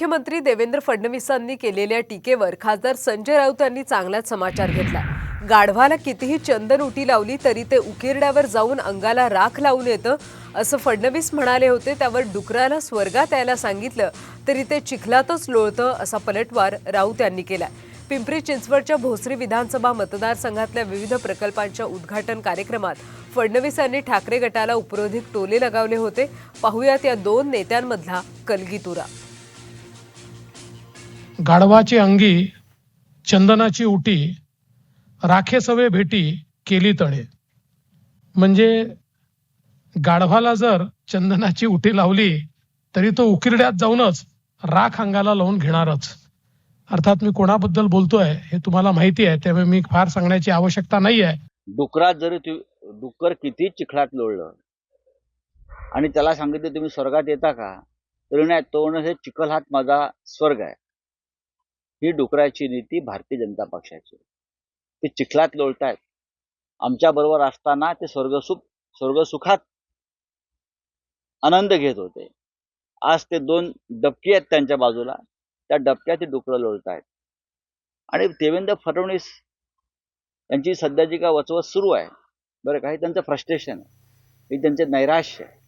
मुख्यमंत्री देवेंद्र फडणवीसांनी केलेल्या टीकेवर खासदार संजय राऊत यांनी चांगलाच समाचार घेतला. गाढवाला कितीही चंदन उटी लावली तरी ते उकिरड्यावर जाऊन अंगाला राख लावून येतं असं फडणवीस म्हणाले होते. त्यावर डुकराला स्वर्गात यायला सांगितलं तरी ते चिखलातच लोळतं असा पलटवार राऊत यांनी केला. पिंपरी चिंचवडच्या भोसरी विधानसभा मतदारसंघातल्या विविध प्रकल्पांच्या उद्घाटन कार्यक्रमात फडणवीस यांनी ठाकरे गटाला उपरोधिक टोले लगावले होते. पाहुयात या दोन नेत्यांमधला कलगीतुरा. गाढवाची अंगी चंदनाची उटी राखेसवे भेटी केली तळे. म्हणजे गाढवाला जर चंदनाची उटी लावली तरी तो उकिरड्यात जाऊनच राख अंगाला लावून घेणारच. अर्थात मी कोणाबद्दल बोलतोय हे तुम्हाला माहिती आहे त्यामुळे मी फार सांगण्याची आवश्यकता नाही आहे डुकरात जरी तु डुक्कर किती चिखलात लोळलं. आणि त्याला सांगितलं तुम्ही स्वर्गात येता का? तरी नाही तो हे चिखल हात माझा स्वर्ग आहे. ही डुकराची नीती भारतीय जनता पक्षाची. ते चिखलात लोळतायत आमच्या बरोबर असताना ते स्वर्गसुख स्वर्गसुखात आनंद घेत होते. आज ते दोन डबकी आहेत त्यांच्या बाजूला. त्या डबक्यात ते डुकरं लोळतायत. आणि देवेंद्र फडणवीस यांची सध्याची काय वचवत सुरू आहे. बरं काही त्यांचं फ्रस्ट्रेशन आहे. हे त्यांचे नैराश्य आहे.